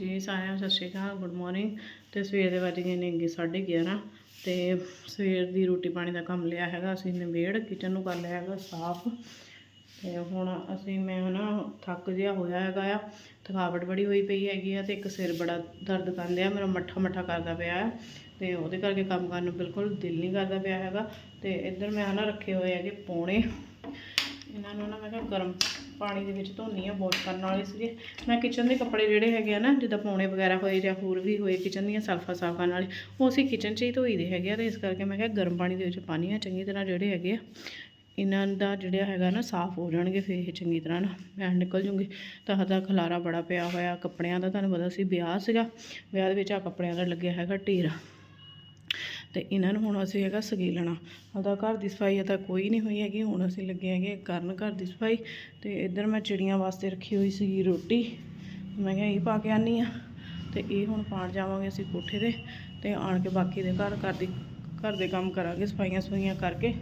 ਜੀ, ਸਾਰਿਆਂ ਨੂੰ ਸਤਿ ਸ਼੍ਰੀ ਅਕਾਲ ਗੁੱਡ ਮਾਰਨਿੰਗ ਤੇ ਸਵੇਰ ਦੇ ਵੱਜ ਗਏ ਨੇ 11:30 ਤੇ ਸਵੇਰ ਦੀ ਰੋਟੀ ਪਾਣੀ ਦਾ ਕੰਮ ਲਿਆ ਹੈਗਾ, ਅਸੀਂ ਨਿਬੇੜ ਕਿਚਨ ਨੂੰ ਕਰ ਲਿਆ ਹੈਗਾ ਸਾਫ਼। ਤੇ ਹੁਣ ਅਸੀਂ, ਮੈਂ ਨਾ ਥੱਕ ਜਿਹਾ ਹੋਇਆ ਹੈਗਾ ਆ। ਥਕਾਵਟ ਬੜੀ ਹੋਈ ਪਈ ਹੈਗੀ ਆ ਤੇ ਇੱਕ ਸਿਰ ਬੜਾ ਦਰਦ ਕਰਦੇ ਆ ਮੇਰਾ ਮੱਠਾ ਮੱਠਾ ਕਰਦਾ ਪਿਆ ਆ। ਤੇ ਉਹਦੇ ਕਰਕੇ ਕੰਮ ਕਰਨ ਨੂੰ ਬਿਲਕੁਲ ਦਿਲ ਨਹੀਂ ਕਰਦਾ ਪਿਆ ਹੈਗਾ। ਤੇ ਇੱਧਰ ਮੈਂ ਨਾ ਰੱਖੇ ਹੋਏ ਹੈਗੇ ਪੌਣੇ। ਇਹਨਾਂ ਨੂੰ ਨਾ ਮੈਂ ਕਿਹਾ ਗਰਮ ਪਾਣੀ ਦੇ ਵਿੱਚ ਧੋਨੀ ਆ ਵਾਸ਼ ਕਰਨ ਵਾਲੇ ਸੀਗੇ। ਮੈਂ ਕਿਚਨ ਦੇ ਕੱਪੜੇ ਜਿਹੜੇ ਹੈਗੇ ਆ ਨਾ, ਜਿੱਦਾਂ ਪੌਣੇ ਵਗੈਰਾ ਹੋਏ ਜਾਂ ਹੋਰ ਵੀ ਹੋਏ ਕਿਚਨ ਦੀਆਂ ਸਲਫਾ ਸਾਫ਼ ਕਰਨ ਵਾਲੇ ਉਹ ਅਸੀਂ ਕਿਚਨ 'ਚ ਹੀ ਧੋਈ ਦੇ ਹੈਗੇ ਆ ਤੇ ਇਸ ਕਰਕੇ ਮੈਂ ਕਿਹਾ ਗਰਮ ਪਾਣੀ ਦੇ ਵਿੱਚ ਪਾਣੀ ਆ ਚੰਗੀ ਤਰ੍ਹਾਂ ਜਿਹੜੇ ਹੈਗੇ ਆ, ਇਹਨਾਂ ਦਾ ਜਿਹੜਾ ਹੈਗਾ ਨਾ ਸਾਫ਼ ਹੋ ਜਾਣਗੇ ਫਿਰ ਇਹ ਚੰਗੀ ਤਰ੍ਹਾਂ ਨਾ ਮੈਂ ਨਿਕਲ ਜੂੰਗੀ। ਤਾਂ ਦਾ ਖਲਾਰਾ ਬੜਾ ਪਿਆ ਹੋਇਆ, ਕੱਪੜਿਆਂ ਦਾ ਤੁਹਾਨੂੰ ਪਤਾ ਸੀ ਵਿਆਹ ਸੀਗਾ, ਵਿਆਹ ਦੇ ਵਿੱਚ ਆ ਕੱਪੜਿਆਂ ਦਾ ਲੱਗਿਆ ਹੈਗਾ ਢੇਰ। ਤੇ ਇਹਨਾਂ ਨੂੰ ਹੁਣ ਅਸੀਂ ਹੈਗਾ ਸਗੀਲਣਾ ਉਹਦਾ ਘਰ ਦੀ ਸਫ਼ਾਈ ਤਾਂ ਕੋਈ ਨਹੀਂ ਹੋਈ ਹੈਗੀ, ਹੁਣ ਅਸੀਂ ਲੱਗੇ ਹੈਗੇ ਕਰਨ ਘਰ ਦੀ ਸਫ਼ਾਈ। ਤੇ ਇੱਧਰ ਮੈਂ ਚਿੜੀਆਂ ਵਾਸਤੇ ਰੱਖੀ ਹੋਈ ਸੀਗੀ ਰੋਟੀ। ਮੈਂ ਕਿਹਾ ਇਹ ਪਾ ਕੇ ਆਨੀ ਆ ਤੇ ਇਹ ਹੁਣ ਪਾਣ ਜਾਵਾਂਗੇ ਅਸੀਂ ਕੋਠੇ ਦੇ ਤੇ ਆਣ ਕੇ ਬਾਕੀ ਦੇ ਘਰ ਘਰ ਦੀ, ਘਰ ਦੇ ਕੰਮ ਕਰਾਂਗੇ ਸਫਾਈਆਂ ਸਫਾਈਆਂ ਕਰਕੇ।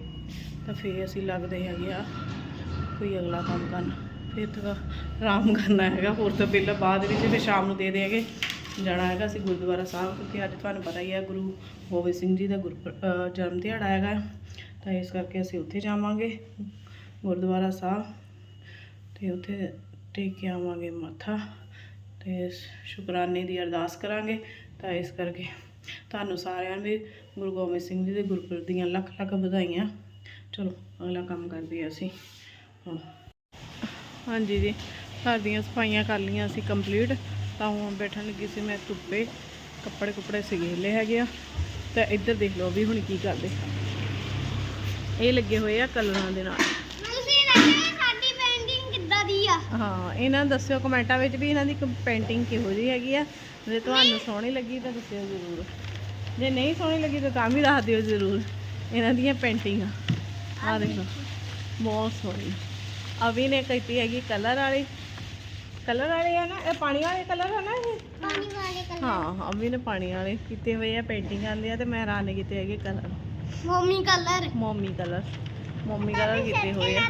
ਤਾਂ ਫਿਰ ਅਸੀਂ ਲੱਗਦੇ ਹੈਗੇ ਆ ਕੋਈ ਅਗਲਾ ਕੰਮ ਕਰਨ। ਫਿਰ ਤਾਂ ਆਰਾਮ ਕਰਨਾ ਹੈਗਾ, ਹੋਰ ਤਾਂ ਪਹਿਲਾਂ ਬਾਅਦ ਵਿੱਚ ਫਿਰ ਸ਼ਾਮ ਨੂੰ ਦੇ ਦੇ ਜਾਣਾ ਹੈਗਾ ਅਸੀਂ ਗੁਰਦੁਆਰਾ ਸਾਹਿਬ, ਕਿਉਂਕਿ ਅੱਜ ਤੁਹਾਨੂੰ ਪਤਾ ਹੀ ਹੈ ਗੁਰੂ ਗੋਬਿੰਦ ਸਿੰਘ ਜੀ ਦਾ ਗੁਰ ਜਨਮ ਦਿਹਾੜਾ ਹੈਗਾ। ਤਾਂ ਇਸ ਕਰਕੇ ਅਸੀਂ ਉੱਥੇ ਜਾਵਾਂਗੇ, ਗੁਰਦੁਆਰਾ ਸਾਹਿਬ। ਤੇ ਉੱਥੇ ਟੇਕ ਕੇ ਆਵਾਂਗੇ ਮੱਥਾ, ਤੇ ਸ਼ੁਕਰਾਨੇ ਦੀ ਅਰਦਾਸ ਕਰਾਂਗੇ। ਤਾਂ ਇਸ ਕਰਕੇ ਤੁਹਾਨੂੰ ਸਾਰਿਆਂ ਨੂੰ ਵੀ ਗੁਰੂ ਗੋਬਿੰਦ ਸਿੰਘ ਜੀ ਦੇ ਗੁਰਪੁਰਬ ਦੀਆਂ ਲੱਖ ਲੱਖ ਵਧਾਈਆਂ। ਚਲੋ, ਅਗਲਾ ਕੰਮ ਕਰਦੇ ਹਾਂ ਅਸੀਂ। ਹਾਂਜੀ ਜੀ ਘਰ ਦੀਆਂ ਸਫਾਈਆਂ ਕਰ ਲਈਆਂ ਅਸੀਂ ਕੰਪਲੀਟ ਤਾਂ ਹੁਣ ਬੈਠਣ ਲੱਗੀ ਸੀ ਮੈਂ ਧੁੱਪੇ ਕੱਪੜੇ ਕੁਪੜੇ ਸਿਗੇਲੇ ਹੈਗੇ ਆ। ਤਾਂ ਇੱਧਰ ਦੇਖ ਲਓ ਵੀ ਹੁਣ ਕੀ ਕਰਦੇ। ਇਹ ਲੱਗੇ ਹੋਏ ਆ ਕਲਰਾਂ ਦੇ ਨਾਲ। ਹਾਂ ਇਹਨਾਂ ਦੱਸਿਓ ਕਮੈਂਟਾਂ ਵਿੱਚ ਵੀ ਇਹਨਾਂ ਦੀ ਪੇਂਟਿੰਗ ਕਿਹੋ ਜਿਹੀ ਹੈਗੀ ਆ। ਜੇ ਤੁਹਾਨੂੰ ਸੋਹਣੀ ਲੱਗੀ ਤਾਂ ਦੱਸਿਓ ਜ਼ਰੂਰ। ਜੇ ਨਹੀਂ ਸੋਹਣੀ ਲੱਗੀ ਤਾਂ ਤਾਂ ਵੀ ਦੱਸ ਦਿਓ ਜ਼ਰੂਰ। ਇਹਨਾਂ ਦੀਆਂ ਪੇਂਟਿੰਗਾਂ ਆ ਦੇਖੋ ਬਹੁਤ ਸੋਹਣੀ। ਅਵੀ ਨੇ ਕੀਤੀ ਹੈਗੀ ਕਲਰ ਵਾਲੀ। ਕਲਰ ਵਾਲੇ ਆ ਨਾ ਇਹ ਪਾਣੀ ਵਾਲੇ ਕਲਰ ਆ ਨਾ ਇਹ? ਪਾਣੀ ਵਾਲੇ ਕਲਰ। ਹਾਂ ਅਵੀ ਨੇ ਪਾਣੀ ਵਾਲੇ ਕੀਤੇ ਹੋਏ ਆ ਪੇਂਟਿੰਗਾਂ ਦੇ ਆ ਤੇ ਮੈਂ ਰਾਣੇ ਕੀਤੇ ਹੈਗੇ ਕਲਰ। ਮੋਮੀ ਕਲਰ। ਮੋਮੀ ਕਲਰ ਮੋਮੀ ਕਲਰ ਕੀਤੇ ਹੋਏ ਆ।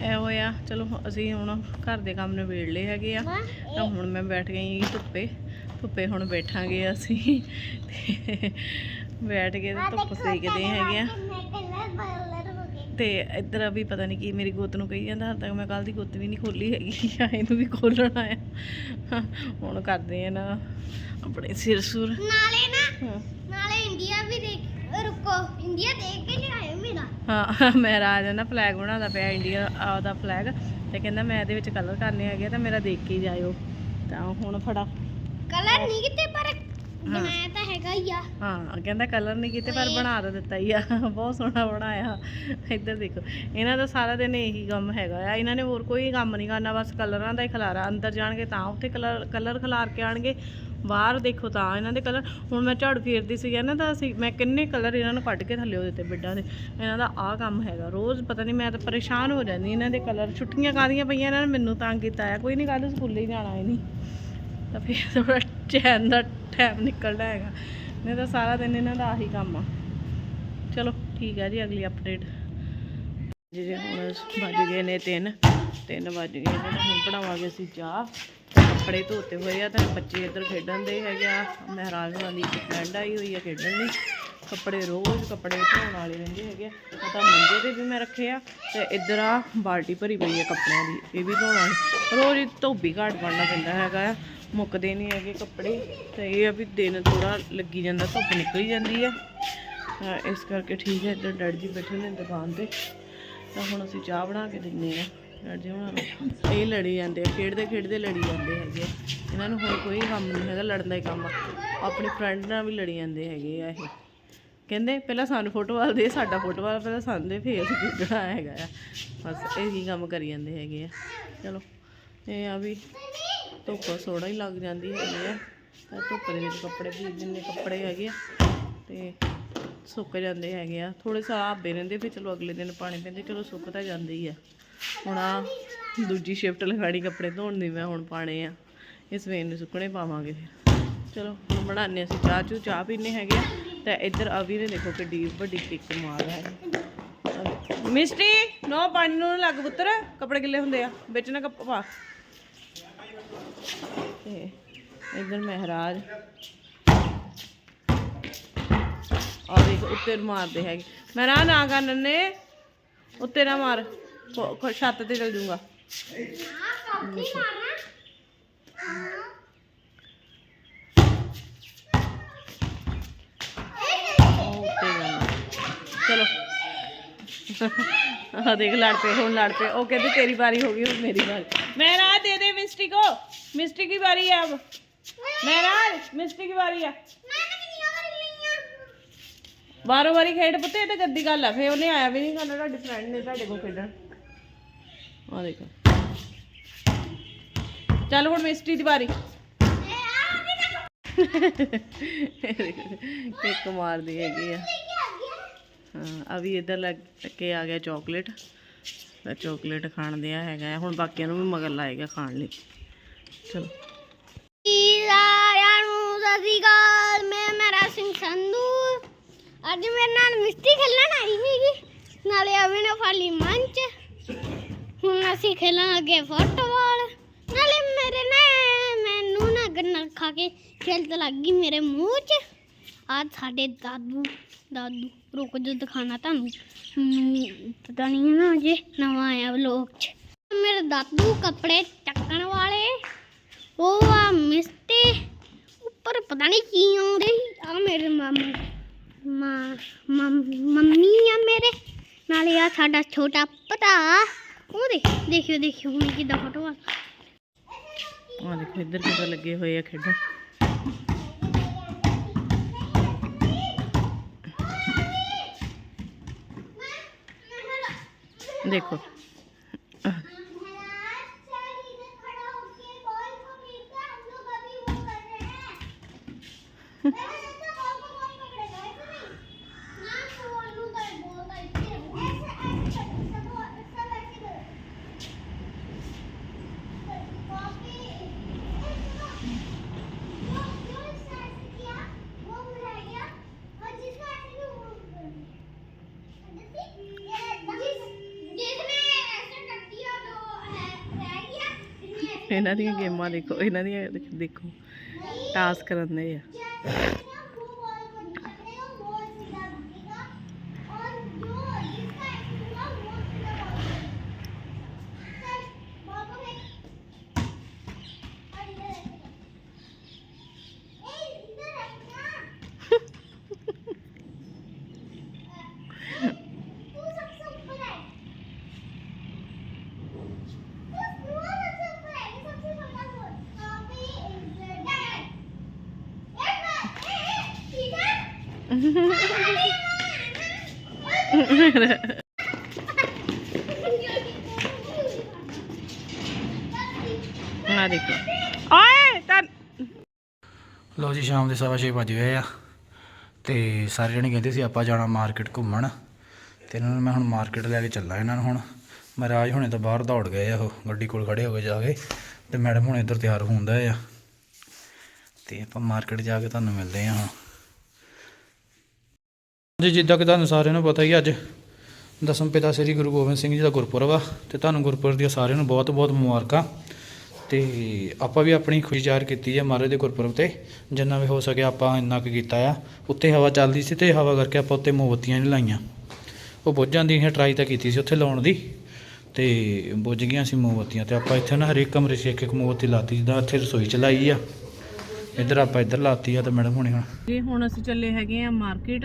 ਇਹ ਹੋਇਆ ਚਲੋ ਅਸੀਂ ਹੁਣ ਘਰ ਦੇ ਕੰਮ ਨਿਬੇੜ ਲਏ ਹੈਗੇ ਆ। ਤਾਂ ਹੁਣ ਮੈਂ ਬੈਠ ਗਈ ਧੁੱਪੇ ਧੁੱਪੇ ਹੁਣ ਬੈਠਾਂਗੇ ਅਸੀਂ। ਬੈਠ ਕੇ ਧੁੱਪ ਸੇਕਦੇ ਹੈਗੇ ਆ ਕਲਰ ਕਲਰ ਹੋ ਗਏ ਤੇ ਇੱਧਰ ਵੀ ਪਤਾ ਨਹੀਂ ਕੀ ਮੇਰੀ ਗੁੱਤ ਨੂੰ ਕਹੀ ਜਾਂਦਾ ਹਰ ਤੱਕ ਮੈਂ ਕੱਲ ਦੀ ਗੁੱਤ ਵੀ ਨਹੀਂ ਖੋਲੀ ਹੈਗੀ ਆ ਇਹਨੂੰ ਵੀ ਖੋਲਣਾ ਆ। ਹੁਣ ਕਰਦੇ ਆ ਨਾ ਆਪਣੇ ਸਿਰ ਸੁਰ। ਨਾਲੇ ਨਾ ਨਾਲੇ ਇੰਡੀਆ ਵੀ ਦੇਖ ਰੁਕੋ ਇੰਡੀਆ ਦੇਖ ਕੇ ਲਿਆਇਓ ਮੇਰਾ। ਹਾਂ ਮੈਂ ਰਾਜ ਨਾ ਫਲੈਗ ਬਣਾਉਂਦਾ ਪਿਆ ਇੰਡੀਆ ਦਾ ਫਲੈਗ ਤੇ ਕਹਿੰਦਾ ਮੈਂ ਇਹਦੇ ਵਿੱਚ ਕਲਰ ਕਰਨੇ ਹੈਗੇ ਤਾਂ ਮੇਰਾ ਦੇਖ ਕੇ ਜਾਇਓ। ਤਾਂ ਹੁਣ ਫੜਾ। ਕਲਰ ਨਹੀਂ ਕਿਤੇ ਪਰ ਬਣਾਇਆ ਤਾਂ ਹੈਗਾ ਹੀ ਆ। ਹਾਂ ਕਹਿੰਦਾ ਕਲਰ ਨਹੀਂ ਕੀਤੇ ਪਰ ਬਣਾ ਤਾਂ ਦਿੱਤਾ ਹੀ ਆ। ਬਹੁਤ ਸੋਹਣਾ ਬਣਾਇਆ। ਇੱਧਰ ਦੇਖੋ ਇਹਨਾਂ ਦਾ ਸਾਰਾ ਦਿਨ ਇਹੀ ਕੰਮ ਹੈਗਾ ਆ। ਇਹਨਾਂ ਨੇ ਹੋਰ ਕੋਈ ਕੰਮ ਨਹੀਂ ਕਰਨਾ ਬਸ ਕਲਰਾਂ ਦਾ ਹੀ ਖਲਾਰਾ। ਅੰਦਰ ਜਾਣਗੇ ਤਾਂ ਉੱਥੇ ਕਲਰ ਕਲਰ ਖਿਲਾਰ ਕੇ ਆਣਗੇ। ਬਾਹਰ ਦੇਖੋ ਤਾਂ ਇਹਨਾਂ ਦੇ ਕਲਰ। ਹੁਣ ਮੈਂ ਝਾੜੂ ਫੇਰਦੀ ਸੀ ਨਾ ਤਾਂ ਅਸੀਂ ਮੈਂ ਕਿੰਨੇ ਕਲਰ ਇਹਨਾਂ ਨੂੰ ਕੱਢ ਕੇ ਥੱਲੇ ਉਹ ਦਿੱਤੇ ਬਿੱਡਾਂ ਦੇ। ਇਹਨਾਂ ਦਾ ਆਹ ਕੰਮ ਹੈਗਾ। ਰੋਜ਼ ਪਤਾ ਨਹੀਂ ਮੈਂ ਤਾਂ ਪਰੇਸ਼ਾਨ ਹੋ ਜਾਂਦੀ ਇਹਨਾਂ ਦੇ ਕਲਰ ਛੁੱਟੀਆਂ ਕਾਦੀਆਂ ਪਈਆਂ ਇਹਨਾਂ ਨੇ? ਮੈਨੂੰ ਤੰਗ ਕੀਤਾ ਆ। ਕੋਈ ਨਹੀਂ ਕੱਲ ਸਕੂਲੇ ਜਾਣਾ ਇਹ ਨਹੀਂ ਤਾਂ ਫਿਰ ਥੋੜਾ ਚੈਨ ਦਾ ਟਾਈਮ ਨਿਕਲਦਾ ਹੈਗਾ। ਨਹੀਂ ਤਾਂ ਸਾਰਾ ਦਿਨ ਇਹਨਾਂ ਦਾ ਆਹੀ ਕੰਮ ਆ। ਚਲੋ ਠੀਕ ਹੈ ਜੀ, ਅਗਲੀ ਅਪਡੇਟ ਜਿਹੜੇ ਹੁਣ ਵੱਜ ਗਏ ਨੇ 3 3 ਵੱਜ ਗਏ ਨੇ, ਹੁਣ ਬਣਾਵਾਂਗੇ ਅਸੀਂ ਚਾਹ। ਕੱਪੜੇ ਧੋਤੇ ਹੋਏ ਆ ਤਾਂ ਬੱਚੇ ਇੱਧਰ ਖੇਡਣ ਦੇ ਹੈਗੇ ਆ। ਮਹਿਰਾਜ ਨਾਲ ਦੀ ਫਰੈਂਡ ਆਈ ਹੋਈ ਆ ਖੇਡਣ ਲਈ। ਕੱਪੜੇ ਰੋਜ਼ ਕੱਪੜੇ ਧੋਣ ਵਾਲੇ ਰਹਿੰਦੇ ਹੈਗੇ ਆ। ਤਾਂ ਮੰਜੇ ਤੇ ਵੀ ਮੈਂ ਰੱਖੇ ਆ ਤੇ ਇੱਧਰ ਆ ਬਾਲਟੀ ਭਰੀ ਪਈ ਆ ਕੱਪੜਿਆਂ ਦੀ, ਇਹ ਵੀ ਧੋਣ ਵਾਲੀ। ਰੋਜ਼ ਧੋਬੀ ਘਾਟ ਬਣਨਾ ਪੈਂਦਾ ਹੈਗਾ ਆ। ਮੁੱਕਦੇ ਨਹੀਂ ਹੈਗੇ ਕੱਪੜੇ। ਤੇ ਇਹ ਆ ਵੀ ਦਿਨ ਥੋੜਾ ਲੱਗੀ ਜਾਂਦਾ, ਧੁੱਪ ਨਿਕਲੀ ਜਾਂਦੀ ਆ ਤਾਂ ਇਸ ਕਰਕੇ ਠੀਕ ਹੈ, ਇੱਧਰ ਡੈਡ ਜੀ ਬੈਠੇ ਨੇ ਦੁਕਾਨ ਤੇ। ਤਾਂ ਹੁਣ ਅਸੀਂ ਚਾਹ ਬਣਾ ਕੇ ਦਿੰਨੇ ਆ ਡੈਡ ਜੀ ਉਹਨਾਂ ਨੂੰ। ਇਹ ਲੜੀ ਜਾਂਦੇ ਆ, ਖੇਡਦੇ ਖੇਡਦੇ ਲੜੀ ਜਾਂਦੇ ਹੈਗੇ ਆ। ਇਹਨਾਂ ਨੂੰ ਹੋਰ ਕੋਈ ਕੰਮ ਨਹੀਂ ਹੈਗਾ, ਲੜਨ ਦਾ ਹੀ ਕੰਮ ਆ। ਆਪਣੀ ਫਰੈਂਡ ਨਾਲ ਵੀ ਲੜੀ ਜਾਂਦੇ ਹੈਗੇ ਆ ਇਹ। ਕਹਿੰਦੇ ਪਹਿਲਾਂ ਸਾਨੂੰ ਫੋਟੋਵਾਲ ਦੇ, ਸਾਡਾ ਫੋਟੋਵਾਲ ਪਹਿਲਾਂ ਸਾਨੂੰ ਦੇ, ਫੇਰ ਅਸੀਂ ਖੇਡਣਾ ਹੈਗਾ ਆ। ਬਸ ਇਹੀ ਕੰਮ ਕਰੀ ਜਾਂਦੇ ਹੈਗੇ ਆ। ਚਲੋ, ਇਹ ਆ ਵੀ ਧੁੱਪ ਸੋਹਣਾ ਹੀ ਲੱਗ ਜਾਂਦੀ ਹੈਗੀ ਆ। ਤਾਂ ਧੁੱਪ ਦੇ ਵਿੱਚ ਕੱਪੜੇ ਵੀ ਜਿੰਨੇ ਕੱਪੜੇ ਹੈਗੇ ਆ ਤੇ ਸੁੱਕ ਜਾਂਦੇ ਹੈਗੇ ਆ। ਥੋੜੇ ਸਾਬੇ ਰਹਿੰਦੇ ਫਿਰ ਚਲੋ ਅਗਲੇ ਦਿਨ ਪਾਣੀ ਪੈਂਦੇ, ਚਲੋ ਸੁੱਕ ਤਾਂ ਜਾਂਦੇ ਹੀ ਆ। ਹੁਣ ਆ ਦੂਜੀ ਸ਼ਿਫਟ ਲਗਾਣੀ ਕੱਪੜੇ ਧੋਣ ਦੀ, ਮੈਂ ਹੁਣ ਪਾਣੇ ਆ। ਇਸ ਵੇਨ ਨੂੰ ਸੁੱਕਣੇ ਪਾਵਾਂਗੇ ਫਿਰ। ਚਲੋ, ਹੁਣ ਬਣਾਉਂਦੇ ਅਸੀਂ ਚਾਹ ਚੂ ਚਾਹ ਪੀਣੇ ਹੈਗੇ ਆ। ਤੇ ਇੱਧਰ ਅਵੀ ਨੇ ਦੇਖੋ ਕਿੱਡੀ ਵੱਡੀ ਕਿੱਕ ਮਾਰ ਹੈ। ਮਿਸਟੀ, ਨੋ, ਪਾਣੀ ਨੂੰ ਲੱਗ ਪੁੱਤਰ। ਕੱਪੜੇ ਗਿੱਲੇ ਹੁੰਦੇ ਆ। ਵਿੱਚ ਨਾ ਕੱਪ ਪਾ ਤੇ ਇੱਧਰ ਮਹਿਰਾਜ ਆ ਦੇਖ ਉੱਤੇ ਨੂੰ ਮਾਰਦੇ ਹੈਗੇ ਮਹਿਰਾਜ ਨਾ ਕਰ ਨੰਨੇ ਉੱਤੇ ਨਾ ਮਾਰ ਖੋ- ਖੋ- ਛੱਤ ਤੇ ਚਲ ਜੂਗਾ ਹਾਂ ਕਾਫੀ ਮਾਰਨਾ ਹਾਂ ਉਹ ਉੱਤੇ ਜਾਣਾ ਚਲੋ ਆ ਦੇਖ ਲੜ ਪਏ ਹੁਣ ਲੜ ਪਏ ਉਹ ਕਹਿੰਦੇ ਤੇਰੀ ਵਾਰੀ ਹੋ ਗਈ ਹੁਣ ਮੇਰੀ ਵਾਰੀ ਮਹਿਰਾਜ ਦੇ ਦੇ ਮਿਸਟੀ ਕੋ ਮਿਸਟੀ की बारी है अब ਮਹਿਰਾਜ ਮਿਸਟੀ की बारी है ਮੈਂ ਤਾਂ ਕਿੰਨੀਆਂ ਵਾਰੀ ਲਈਆਂ ਬਾਰੋ ਵਾਰੀ ਖੇਡ ਪੁੱਤੇ ਇਹ ਤਾਂ ਗੱਦੀ ਗੱਲ ਆ ਫੇ ਉਹਨੇ ਆਇਆ ਵੀ ਨਹੀਂ ਕਰਨਾ ਤੁਹਾਡੇ ਫਰੈਂਡ ਨੇ ਤੁਹਾਡੇ ਕੋਲ ਖੇਡਣ ਆ ਦੇਖੋ ਚੱਲ ਹੁਣ ਮਿਸਟੀ ਦੀ ਵਾਰੀ ਇਹ ਆ ਵੀ ਦੇਖੋ ਕਿੱਕ ਮਾਰਦੀ ਹੈਗੀ ਆ ਕੀ ਆ ਗਿਆ ਹਾਂ ਅਭੀ ਇੱਧਰ ਲੱਗ ਕੇ ਆ ਗਿਆ ਚਾਕਲੇਟ ਤਾਂ ਚਾਕਲੇਟ ਖਾਣ ਦਿਆ ਹੈਗਾ ਆ। ਹੁਣ ਬਾਕੀਆਂ ਨੂੰ ਵੀ ਮਗਰ ਲਾਏਗਾ ਖਾਣ ਲਈ ਚਲੋ। ਸਾਰਿਆਂ ਨੂੰ ਸਤਿ ਸ਼੍ਰੀ ਅਕਾਲ, ਮੈਂ ਮੇਰਾ ਸਿੰਘ ਸੰਧੂ। ਅੱਜ ਮੇਰੇ ਨਾਲ ਮਿਸਟੀ ਖੇਲਣ ਆਈ ਸੀਗੀ ਨਾਲੇ ਅਭੀ ਨੇ ਫਾਲੀ ਮੰਚ। ਹੁਣ ਅਸੀਂ ਖੇਲਣ ਲੱਗੇ ਫੁੱਟਬਾਲ। ਨਾਲੇ ਮੇਰੇ ਨਾ ਮੈਨੂੰ ਨਾ ਗੰਨਲ ਖਾ ਕੇ ਖੇਲ ਤੇ ਲੱਗ ਗਈ ਮੇਰੇ ਮੂੰਹ 'ਚ। ਅੱਜ ਸਾਡੇ ਦਾਦੂ ਦਾਦੂ, ਰੁਕ ਜੋ ਦਿਖਾਣਾ ਤੁਹਾਨੂੰ। ਪਤਾ ਨਹੀਂ ਨਾ ਅਜੇ ਨਵਾਂ ਆਇਆ ਵਲੋਗ 'ਚ। ਮੇਰੇ ਦਾਦੂ ਕੱਪੜੇ ਚੱਕਣ ਵਾਲੇ। ਉਹ ਆ ਮਿਸਟੀ ਉੱਪਰ ਪਤਾ ਨਹੀਂ ਕੀ ਆਉਂਦੇ ਆ ਮੇਰੇ ਮਾਮੂ, ਮਾਂ ਮੰਮ- ਮੰਮੀ ਆ ਮੇਰੇ। ਨਾਲੇ ਆ ਸਾਡਾ ਛੋਟਾ ਭਰਾ। ਉਹ ਦੇਖ, ਦੇਖਿਓ ਦੇਖਿਓ ਹੁਣ ਕਿਦਾਂ ਫੋਟੋ ਆ। ਆ ਦੇਖੋ, ਇੱਧਰ ਕਿੱਦਾਂ ਲੱਗੇ ਹੋਏ ਆ ਖੇਡਣ ਦੇਖੋ ਇਹਨਾਂ ਦੀਆਂ ਗੇਮਾਂ ਦੇਖੋ ਇਹਨਾਂ ਦੀਆਂ ਦੇਖੋ ਟਾਸਕ ਕਰਨ ਦੇ ਆ। ਆ ਦੇਖੋ। ਓਏ ਤਾਂ ਲਓ ਜੀ, ਸ਼ਾਮ ਦੇ ਸਵਾ ਛੇ ਵੱਜ ਗਏ ਆ ਤੇ ਸਾਰੇ ਜਣੇ ਕਹਿੰਦੇ ਸੀ ਆਪਾਂ ਜਾਣਾ ਮਾਰਕੀਟ ਘੁੰਮਣ। ਤੇ ਇਹਨਾਂ ਨੂੰ ਮੈਂ ਹੁਣ ਮਾਰਕੀਟ ਲੈ ਕੇ ਚੱਲਾਂ ਇਹਨਾਂ ਨੂੰ ਹੁਣ। ਮਹਾਰਾਜ ਹੁਣੇ ਤਾਂ ਬਾਹਰ ਦੌੜ ਗਏ ਆ ਉਹ, ਗੱਡੀ ਕੋਲ ਖੜੇ ਹੋ ਗਏ ਜਾ ਕੇ। ਤੇ ਮੈਡਮ ਹੁਣ ਇੱਧਰ ਤਿਆਰ ਹੁੰਦਾ ਆ। ਤੇ ਆਪਾਂ ਮਾਰਕੀਟ ਜਾ ਕੇ ਤੁਹਾਨੂੰ ਮਿਲਦੇ ਆ ਹੁਣ। ਜੀ, ਜਿੱਦਾਂ ਕਿ ਤੁਹਾਨੂੰ ਸਾਰਿਆਂ ਨੂੰ ਪਤਾ ਹੀ ਅੱਜ ਦਸਮ ਪਿਤਾ ਸ੍ਰੀ ਗੁਰੂ ਗੋਬਿੰਦ ਸਿੰਘ ਜੀ ਦਾ ਗੁਰਪੁਰਬ ਆ ਤੇ ਤੁਹਾਨੂੰ ਗੁਰਪੁਰਬ ਦੀਆਂ ਸਾਰਿਆਂ ਨੂੰ ਬਹੁਤ-ਬਹੁਤ ਮੁਬਾਰਕਾਂ। ਤੇ ਆਪਾਂ ਵੀ ਆਪਣੀ ਖੁਸ਼ੀ ਜ਼ਾਹਰ ਕੀਤੀ ਹੈ ਮਹਾਰਾਜ ਦੇ ਗੁਰਪੁਰਬ ਤੇ, ਜਿੰਨਾ ਵੀ ਹੋ ਸਕਿਆ ਆਪਾਂ ਇੰਨਾ ਕੁ ਕੀਤਾ ਆ। ਉੱਤੇ ਹਵਾ ਚੱਲਦੀ ਸੀ ਤੇ ਹਵਾ ਕਰਕੇ ਆਪਾਂ ਉੱਤੇ ਮੋਮਬੱਤੀਆਂ ਨਹੀਂ ਲਾਈਆਂ। ਉਹ ਬੁੱਝ ਜਾਂਦੀਆਂ ਟਰਾਈ ਤਾਂ ਕੀਤੀ ਸੀ ਉੱਥੇ ਲਾਉਣ ਦੀ, ਤੇ ਬੁੱਝ ਗਈਆਂ ਸੀ ਮੋਮਬੱਤੀਆਂ ਤੇ ਆਪਾਂ ਇੱਥੇ ਨਾ ਹਰੇਕ ਕਮਰੇ 'ਚ ਇੱਕ ਇੱਕ ਮੋਮਬੱਤੀ ਲਾਤੀ ਜਿੱਦਾਂ ਇੱਥੇ ਰਸੋਈ ਚ ਲਾਈ ਆ। ਇੱਧਰ ਆਪਾਂ ਇੱਧਰ ਲਾਤੀ ਆ ਤੇ ਮੈਡਮ ਹੁਣੇ ਹੁਣ। ਜੀ, ਹੁਣ ਅਸੀਂ ਚੱਲੇ ਹੈਗੇ ਆ ਮਾਰਕੀਟ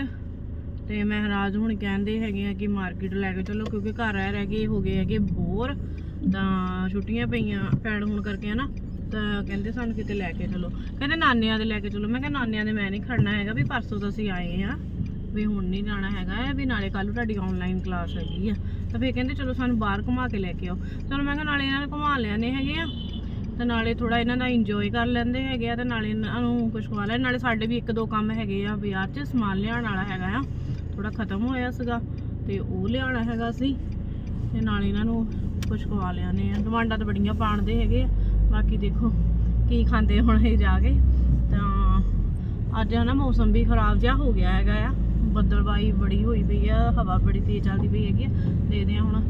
ਤੇ ਮਹਾਰਾਜ ਹੁਣ ਕਹਿੰਦੇ ਹੈਗੇ ਆ ਕਿ ਮਾਰਕੀਟ ਲੈ ਕੇ ਚਲੋ, ਕਿਉਂਕਿ ਘਰ ਰਹਿ ਰਹਿ ਕੇ ਹੋ ਗਏ ਹੈਗੇ ਬੋਰ ਤਾਂ ਛੁੱਟੀਆਂ ਪਈਆਂ ਪੈਣ ਹੋਣ ਕਰਕੇ ਹਨਾ, ਤਾਂ ਕਹਿੰਦੇ ਸਾਨੂੰ ਕਿਤੇ ਲੈ ਕੇ ਚਲੋ। ਕਹਿੰਦੇ ਨਾਨਿਆਂ ਦੇ ਲੈ ਕੇ ਚਲੋ। ਮੈਂ ਕਿਹਾ ਨਾਨਿਆਂ ਦੇ ਮੈਂ ਨਹੀਂ ਖੜਨਾ ਹੈਗਾ, ਵੀ ਪਰਸੋਂ ਤਾਂ ਅਸੀਂ ਆਏ ਆ, ਵੀ ਹੁਣ ਨਹੀਂ ਜਾਣਾ ਹੈਗਾ ਵੀ ਨਾਲੇ ਕੱਲ ਤੁਹਾਡੀ ਆਨਲਾਈਨ ਕਲਾਸ ਹੈਗੀ ਆ। ਤਾਂ ਫਿਰ ਕਹਿੰਦੇ ਚਲੋ ਸਾਨੂੰ ਬਾਹਰ ਘੁਮਾ ਕੇ ਲੈ ਕੇ ਆਓ। ਚਲੋ ਮੈਂ ਕਿਹਾ ਨਾਲੇ ਇਹਨਾਂ ਨੂੰ ਘੁਮਾ ਲਿਆਨੇ ਹੈਗੇ ਆ, ਤੇ ਨਾਲੇ ਥੋੜਾ ਇਹਨਾਂ ਦਾ ਇੰਜੋਏ ਕਰ ਲੈਂਦੇ ਹੈਗੇ ਆ, ਤੇ ਨਾਲੇ ਇਹਨਾਂ ਨੂੰ ਕੁਝ ਖਵਾ ਲੈ ਨਾਲੇ ਸਾਡੇ ਵੀ ਇੱਕ ਦੋ ਕੰਮ ਹੈਗੇ ਆ, ਬਾਜ਼ਾਰ 'ਚ ਸਮਾਨ ਲਿਆਉਣ ਵਾਲਾ ਹੈਗਾ ਆ। ਥੋੜਾ ਖਤਮ ਹੋਇਆ ਸੀਗਾ ਤੇ ਉਹ ਲਿਆਉਣਾ ਹੈਗਾ ਸੀ ਤੇ ਨਾਲ ਇਹਨਾਂ ਨੂੰ ਕੁਝ ਖਵਾ ਲਿਆਨੇ ਆ ਡਿਮਾਂਡਾਂ ਤਾਂ ਬੜੀਆਂ ਪਾਣਦੇ ਹੈਗੇ ਆ। ਬਾਕੀ ਦੇਖੋ ਕੀ ਖਾਂਦੇ ਹੁਣ ਇਹ ਜਾ ਕੇ। ਤਾਂ ਅੱਜ ਹਨਾ ਮੌਸਮ ਵੀ ਖਰਾਬ ਜਿਹਾ ਹੋ ਗਿਆ ਹੈਗਾ ਆ। ਬੱਦਲਬਾਈ ਬੜੀ ਹੋਈ ਪਈ ਆ, ਹਵਾ ਬੜੀ ਤੇਜ਼ ਚੱਲਦੀ ਪਈ ਹੈਗੀ ਆ। ਦੇਖਦੇ ਆ ਹੁਣ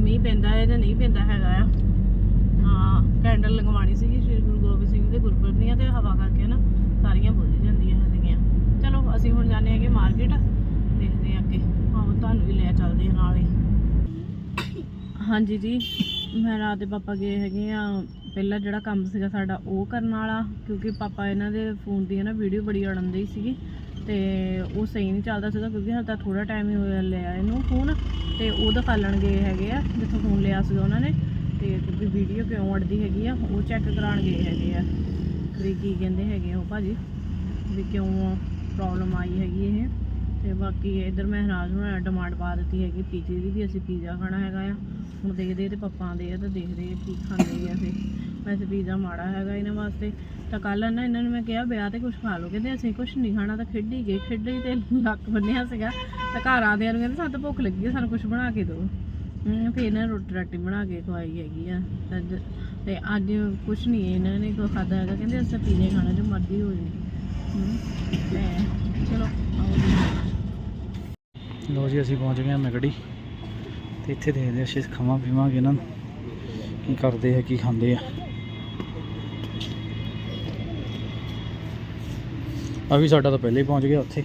ਮੀਂਹ ਪੈਂਦਾ ਹੈ ਜਾਂ ਨਹੀਂ ਪੈਂਦਾ ਹੈਗਾ ਆ। ਹਾਂ, ਕੈਂਡਲ ਲਗਵਾਣੀ ਸੀਗੀ ਸ਼੍ਰੀ ਗੁਰੂ ਗੋਬਿੰਦ ਸਿੰਘ ਦੇ ਗੁਰਪੁਰਬ ਦੀਆਂ ਤੇ ਹਵਾ ਕਰਕੇ ਨਾ ਸਾਰੀਆਂ ਬੁਝ ਜਾਂਦੀਆਂ ਹੈਗੀਆਂ। ਚਲੋ, ਅਸੀਂ ਹੁਣ ਜਾਂਦੇ ਹੈਗੇ ਮਾਰਕੀਟ ਦੇਖਦੇ ਹਾਂ ਅੱਗੇ ਹਾਂ ਤੁਹਾਨੂੰ ਵੀ ਲੈ ਚੱਲਦੇ ਹਾਂ ਨਾਲ ਹੀ ਹਾਂਜੀ ਜੀ, ਮੈਂ ਰਾਤ ਦੇ ਪਾਪਾ ਗਏ ਹੈਗੇ ਆ। ਪਹਿਲਾਂ ਜਿਹੜਾ ਕੰਮ ਸੀਗਾ ਸਾਡਾ ਉਹ ਕਰਨ ਵਾਲਾ, ਕਿਉਂਕਿ ਪਾਪਾ ਇਹਨਾਂ ਦੇ ਫੋਨ ਦੀ ਹੈ ਨਾ ਵੀਡੀਓ ਬੜੀ ਅੜਨ ਦੀ ਸੀਗੀ, ਤੇ ਉਹ ਸਹੀ ਨਹੀਂ ਚੱਲਦਾ ਸੀਗਾ, ਕਿਉਂਕਿ ਹਾਲੇ ਤਾਂ ਥੋੜਾ ਟਾਈਮ ਹੀ ਹੋਇਆ ਲਿਆ ਇਹਨੂੰ ਫੋਨ, ਤੇ ਉਹ ਦਿਖਾਲਣ ਗਏ ਹੈਗੇ ਆ, ਜਿੱਥੋਂ ਫੋਨ ਲਿਆ ਸੀਗਾ ਉਹਨਾਂ ਨੇ, ਤੇ ਕਿਉਂਕਿ ਵੀਡੀਓ ਕਿਉਂ ਅੜਦੀ ਹੈਗੀ ਆ, ਉਹ ਚੈੱਕ ਕਰਾਉਣ ਗਏ ਹੈਗੇ ਆ। ਵੀ ਕੀ ਕਹਿੰਦੇ ਹੈਗੇ ਆ ਉਹ ਭਾਜੀ, ਵੀ ਕਿਉਂ ਪ੍ਰੋਬਲਮ ਆਈ ਹੈਗੀ ਇਹ, ਤੇ ਬਾਕੀ ਇਧਰ ਮਹਿਰਾਜ ਨੂੰ ਡਿਮਾਂਡ ਪਾ ਦਿੱਤੀ ਹੈਗੀ, ਪੀਜ਼ੇ ਦੀ ਵੀ ਅਸੀਂ ਪੀਜ਼ਾ ਖਾਣਾ ਹੈਗਾ ਆ। ਹੁਣ ਦੇਖਦੇ ਤੇ ਪਪਾ ਆਉਂਦੇ ਆ ਤਾਂ ਦੇਖਦੇ ਆ ਕੀ ਖਾਂਦੇ ਆ ਫਿਰ ਵੈਸੇ ਪੀਜ਼ਾ ਮਾੜਾ ਹੈਗਾ ਇਹਨਾਂ ਵਾਸਤੇ। ਤਾਂ ਕੱਲ ਨਾ ਇਹਨਾਂ ਨੂੰ ਮੈਂ ਕਿਹਾ, ਵਿਆਹ ਤੇ ਕੁਝ ਖਾ ਲਓ। ਕਹਿੰਦੇ ਅਸੀਂ ਕੁਝ ਨਹੀਂ ਖਾਣਾ, ਤਾਂ ਖੇਡੀ ਗਏ। ਖੇਡੀ ਤੇ ਲੱਕ ਬੰਨਿਆ ਸੀਗਾ। ਤਾਂ ਘਰ ਆਉਂਦਿਆਂ ਨੂੰ ਕਹਿੰਦੇ, ਸਾਨੂੰ ਭੁੱਖ ਲੱਗੀ ਹੈ ਸਾਨੂੰ ਕੁਝ ਬਣਾ ਕੇ ਦਿਓ। ਫਿਰ ਇਹਨਾਂ ਰੋਟੀ ਰਾਟੀ ਬਣਾ ਕੇ ਖਵਾਈ ਹੈਗੀ ਆ। ਤੇ ਅੱਜ ਕੁਝ ਨਹੀਂ ਇਹਨਾਂ ਨੇ ਕੋ ਖਾਦਾ ਹੈਗਾ। ਕਹਿੰਦੇ ਅਸੀਂ ਤਾਂ ਪੀਜ਼ਾ ਖਾਣਾ, ਜੋ ਮਰਜ਼ੀ ਹੋ ਜੇ ਚਲੋ ਲੋ ਜੀ। ਅਸੀਂ ਪਹੁੰਚ ਗਏ ਹਾਂ ਮੈਗੜੀ। ਤੇ ਇੱਥੇ ਦੇਖਦੇ ਹਾਂ ਅਸੀਂ ਖਾਵਾਂ ਪੀਵਾਂਗੇ ਇਹਨਾਂ ਨੂੰ। ਕੀ ਕਰਦੇ ਆ, ਕੀ ਖਾਂਦੇ ਆ। ਆ ਵੀ ਸਾਡਾ ਤਾਂ ਪਹਿਲੇ ਹੀ ਪਹੁੰਚ ਗਿਆ ਉੱਥੇ।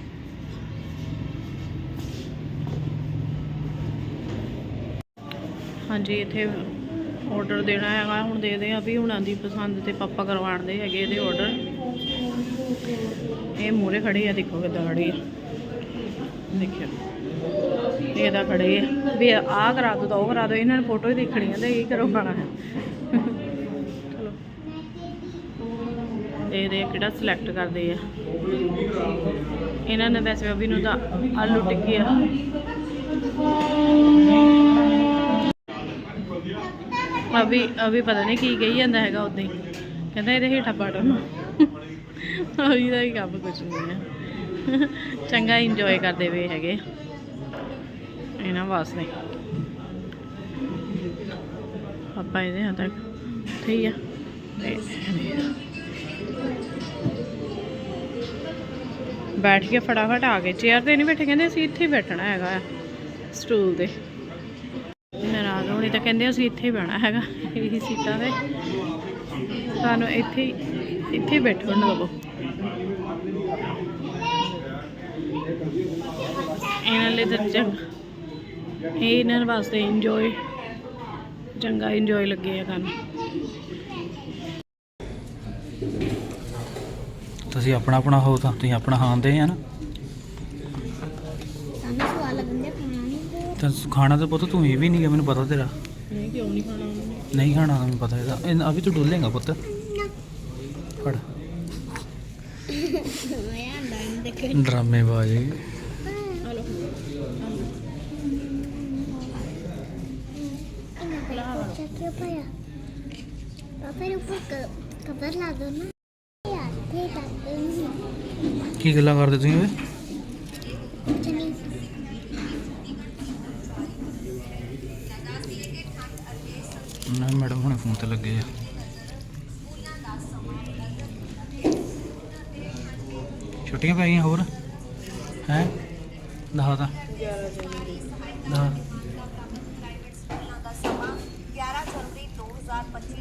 ਹਾਂਜੀ, ਇੱਥੇ ਆਰਡਰ ਦੇਣਾ ਹੈਗਾ, ਹੁਣ ਦੇਖਦੇ ਆ ਵੀ ਹੁਣਾਂ ਦੀ ਪਸੰਦ ਤੇ ਪਾਪਾ ਕਰਵਾਣਦੇ ਹੈਗੇ ਇਹਦੇ ਆਰਡਰ ਇਹ ਮੂਰੇ ਖੜੇ ਆ, ਦੇਖੋ ਕਿੱਦਾਂ ਖੜੀ ਆ। ਦੇਖਿਓ। ਇਹਦਾ ਖੜੇ ਆ। ਵੀ ਆਹ ਕਰਾ ਦੋ ਤਾਂ ਉਹ ਕਰਾ ਦੋ, ਇਹਨਾਂ ਨੇ ਫੋਟੋ ਹੀ ਦੇਖਣੀ ਆ ਤੇ ਇਹ ਕਰੋ ਖਾਣਾ ਹੈ ਚਲੋ। ਦੇਖਦੇ ਆ ਕਿਹੜਾ ਸਿਲੈਕਟ ਕਰਦੇ ਆ। ਇਹਨਾਂ ਨੇ ਵੈਸੇ ਅਭੀ ਨੂੰ ਤਾਂ ਆਲੂ ਟਿੱਕੀ ਆ। ਅਭੀ ਅਭੀ ਪਤਾ ਨਹੀਂ ਕੀ ਕਹੀ ਜਾਂਦਾ ਹੈਗਾ ਉਦਾਂ ਹੀ। ਕਹਿੰਦਾ ਇਹਦੇ ਹੇਠਾਂ ਪੜਨ ਅਭੀ ਦਾ ਹੀ ਕੰਮ ਕੁਝ ਨਹੀਂ ਹੈ ਚੰਗਾ ਇੰਜੋਏ ਕਰਦੇ ਵੇ ਹੈਗੇ। ਇਹਨਾਂ ਵਾਸਤੇ ਆਪਾਂ ਇਹਦੇ ਹੱਥ ਤੱਕ ਠੀਕ ਆ। ਬੈਠ ਕੇ ਫਟਾਫਟ ਆ ਗਏ। ਚੇਅਰ ਤੇ ਨਹੀਂ ਬੈਠੇ, ਕਹਿੰਦੇ ਅਸੀਂ ਇੱਥੇ ਬੈਠਣਾ ਹੈਗਾ ਸਟੂਲ ਤੇ। ਨਾਰਾਜ਼ ਹੋਣੀ ਤਾਂ ਕਹਿੰਦੇ ਅਸੀਂ ਇੱਥੇ ਬਹਿਣਾ ਹੈਗਾ, ਇਹੀ ਸੀਟਾਂ ਤੇ। ਸਾਨੂੰ ਇੱਥੇ ਇੱਥੇ ਹੀ ਬੈਠਣ ਲਵੋ ਇਹਨਾਂ ਲਈ ਤਾਂ ਇਹ ਇਹਨਾਂ ਵਾਸਤੇ ਇੰਜੋਏ ਚੰਗਾ ਇੰਜੋਏ ਲੱਗੇ ਆ ਕਰਨ ਤੁਸੀਂ ਆਪਣਾ ਆਪਣਾ ਹੋ ਤਾਂ ਤੁਸੀਂ ਆਪਣਾ ਖਾਂਦੇ ਆ ਨਾ। ਸਾਨੂੰ ਸਵਾਲ ਲੱਗਦੇ ਖਾਣਾ ਨਹੀਂ ਤਾਂ ਖਾਣਾ ਤਾਂ ਪੁੱਤ ਤੂੰ ਇਹ ਵੀ ਨਹੀਂ ਗਾ ਮੈਨੂੰ ਪਤਾ ਤੇਰਾ। ਨਹੀਂ ਕਿਉਂ ਨਹੀਂ ਖਾਣਾ ਨਹੀਂ ਖਾਣਾ ਮੈਨੂੰ ਪਤਾ ਇਹਦਾ। ਇਹ ਅਭੀ ਤੂੰ ਡੋਲੇਗਾ ਪੁੱਤ। ਫੜ। ਮੈਂ ਆਂਦਾ ਨਹੀਂ ਦੇਖ ਡਰਾਮੇ ਬਾਜੀ ਹਲੋ ਚੱਕਿਆ ਪਿਆ ਪਾਪਾ ਨੂੰ ਪੁੱਕ ਕਬਰ ਲਾ ਦੋ ਨਾ ਕੀ ਗੱਲਾਂ ਕਰਦੇ ਤੁਸੀਂ ਓਏ? ਨਾ ਮੈਡਮ ਹੁਣੇ ਫੋਨ ਤੇ ਲੱਗੇ ਆ। ਛੁੱਟੀਆਂ ਪੈ ਗਈਆਂ ਹੋਰ? ਹੈ? ਦਹਾ ਤਾਂ। ਦਹਾ ਦਾ ਸਮਾਂ 11 ਜਨਵਰੀ 2025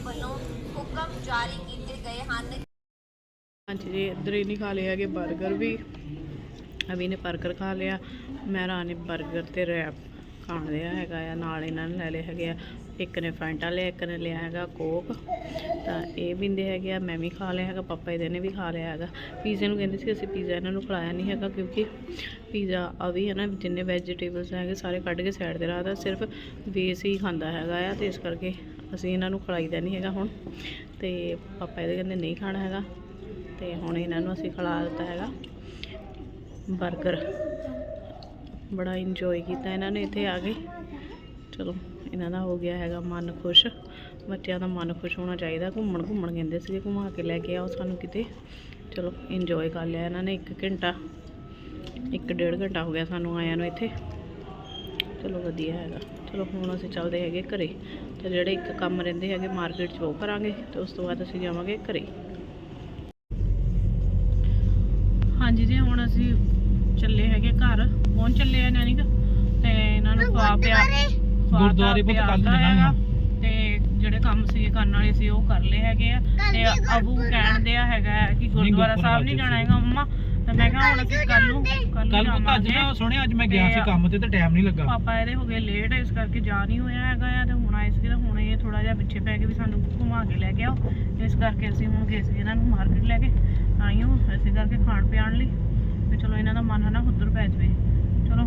ਵੱਲੋਂ ਹੁਕਮ ਜਾਰੀ ਕੀਤੇ ਗਏ ਹਨ। ਹਾਂਜੀ ਜੀ ਇੱਧਰ ਹੀ ਨਹੀਂ ਖਾ ਲਿਆ ਕਿ 버ਗਰ ਵੀ। ਅਭੀ ਨੇ 버ਗਰ ਖਾ ਲਿਆ। ਮੈਂ ਨੇ 버ਗਰ ਤੇ ਰੈਪ ਖਾਣ ਲਿਆ ਹੈਗਾ ਆ ਨਾਲ ਇਹਨਾਂ ਨੇ ਲੈ ਲਏ ਹੈਗੇ ਆ। ਇੱਕ ਨੇ ਫੈਂਟਾ ਲਿਆ, ਇੱਕ ਨੇ ਲਿਆ ਹੈਗਾ ਕੋਕ। ਤਾਂ ਇਹ ਪੀਂਦੇ ਹੈਗੇ ਆ, ਮੈਂ ਵੀ ਖਾ ਲਿਆ ਹੈਗਾ, ਪਾਪਾ ਇਹਦੇ ਨੇ ਵੀ ਖਾ ਲਿਆ ਹੈਗਾ। ਪੀਜ਼ੇ ਨੂੰ ਕਹਿੰਦੇ ਸੀ ਅਸੀਂ ਪੀਜ਼ਾ ਇਹਨਾਂ ਨੂੰ ਖਿਲਾਇਆ ਨਹੀਂ ਹੈਗਾ ਕਿਉਂਕਿ ਪੀਜ਼ਾ ਅਭੀ ਹੈ ਨਾ, ਜਿੰਨੇ ਵੈਜੀਟੇਬਲਸ ਹੈਗੇ ਸਾਰੇ ਕੱਢ ਕੇ ਸਾਈਡ ਤੇ ਰੱਖਦਾ, ਸਿਰਫ ਬੇਸ ਹੀ ਖਾਂਦਾ ਹੈਗਾ ਆ ਤੇ ਇਸ ਕਰਕੇ ਅਸੀਂ ਇਹਨਾਂ ਨੂੰ ਖਿਲਾਈਦਾ ਨਹੀਂ ਹੈਗਾ ਹੁਣ। ਤੇ ਪਾਪਾ ਇਹਦੇ ਕਹਿੰਦੇ ਨਹੀਂ ਖਾਣਾ ਹੈਗਾ, ਤੇ ਹੁਣ ਇਹਨਾਂ ਨੂੰ ਅਸੀਂ ਖਿਲਾ ਦਿੱਤਾ ਹੈਗਾ 버ਗਰ ਬੜਾ ਇੰਜੋਏ ਕੀਤਾ ਇਹਨਾਂ ਨੇ ਇੱਥੇ ਆ ਕੇ। ਚਲੋ ਇਹਨਾਂ ਦਾ ਹੋ ਗਿਆ ਹੈਗਾ ਮਨ ਖੁਸ਼। ਬੱਚਿਆਂ ਦਾ ਮਨ ਖੁਸ਼ ਹੋਣਾ ਚਾਹੀਦਾ ਘੁੰਮਣ ਘੁੰਮਣ ਕਹਿੰਦੇ ਸੀਗੇ ਘੁਮਾ ਕੇ ਲੈ ਕੇ ਆਓ ਸਾਨੂੰ ਕਿਤੇ। ਚਲੋ ਇੰਜੋਏ ਕਰ ਲਿਆ ਇਹਨਾਂ ਨੇ 1 ਘੰਟਾ ਇੱਕ ਡੇਢ ਘੰਟਾ ਹੋ ਗਿਆ ਸਾਨੂੰ ਆਇਆਂ ਨੂੰ ਇੱਥੇ। ਚਲੋ ਵਧੀਆ ਹੈਗਾ। ਚਲੋ ਹੁਣ ਅਸੀਂ ਚੱਲਦੇ ਹੈਗੇ ਘਰੇ। ਤੇ ਜਿਹੜੇ ਇੱਕ ਕੰਮ ਰਹਿੰਦੇ ਹੈਗੇ ਮਾਰਕੀਟ 'ਚ ਉਹ ਕਰਾਂਗੇ ਤੇ ਉਸ ਤੋਂ ਬਾਅਦ ਅਸੀਂ ਜਾਵਾਂਗੇ ਘਰੇ। ਹਾਂਜੀ ਜੀ ਹੁਣ ਅਸੀਂ ਚੱਲੇ ਹੈਗੇ ਘਰ। ਪਹੁੰਚ ਚੱਲੇ ਆ ਨਾਨੀ ਤੇ ਇਹਨਾਂ ਨੂੰ ਖਵਾ ਪਿਆ। ਗੁਰਦੁਆਰੇ ਕੱਲ੍ਹ ਦਾ ਚੱਲਾਂਗੇ। ਹੈਗਾ ਤੇ ਜਿਹੜੇ ਕੰਮ ਸੀ ਕਰਨ ਵਾਲੇ ਸੀ ਉਹ ਕਰ ਲਏ ਹੈਗੇ ਆ। ਤੇ ਅਬੂ ਕਹਿਣ ਦਿਆ ਹੈਗਾ ਕਿ ਗੁਰਦੁਆਰਾ ਸਾਹਿਬ ਨਹੀਂ ਜਾਣਾ ਹੈਗਾ ਮੰਮਾ। ਤੇ ਮੈਂ ਕਿਹਾ ਹੁਣ ਅਸੀਂ ਕੱਲ ਨੂੰ ਕੱਲ ਕੱਲ ਨੂੰ ਅੱਜ ਨਾ ਸੁਣਿਆ ਅੱਜ ਮੈਂ ਗਿਆ ਸੀ ਕੰਮ ਤੇ ਤੇ ਟਾਈਮ ਨਹੀਂ ਲੱਗਾ। ਪਾਪਾ ਇਹਦੇ ਹੋ ਗਏ ਲੇਟ ਇਸ ਕਰਕੇ ਜਾ ਨਹੀਂ ਹੋਇਆ ਹੈਗਾ ਆ। ਤੇ ਹੁਣ ਆਏ ਸੀ ਤੇ ਹੁਣ ਇਹ ਥੋੜਾ ਜਿਹਾ ਪਿੱਛੇ ਪੈ ਕੇ ਵੀ ਸਾਨੂੰ ਘੁਮਾ ਕੇ ਲੈ ਕੇ ਆਓ ਇਸ ਕਰਕੇ ਅਸੀਂ ਹੁਣ ਗਏ ਸੀ ਇਹਨਾਂ ਨੂੰ ਮਾਰਕੀਟ ਲੈ ਕੇ। ਆਈਓ ਇਸੇ ਕਰਕੇ ਖਾਣ ਪਿਆਣ ਲਈ। ਤੇ ਚਲੋ ਇਹਨਾਂ ਦਾ ਮਨ ਹੈ ਨਾ ਉੱਧਰ ਪੈ ਜਵੇ। ਚਲੋ।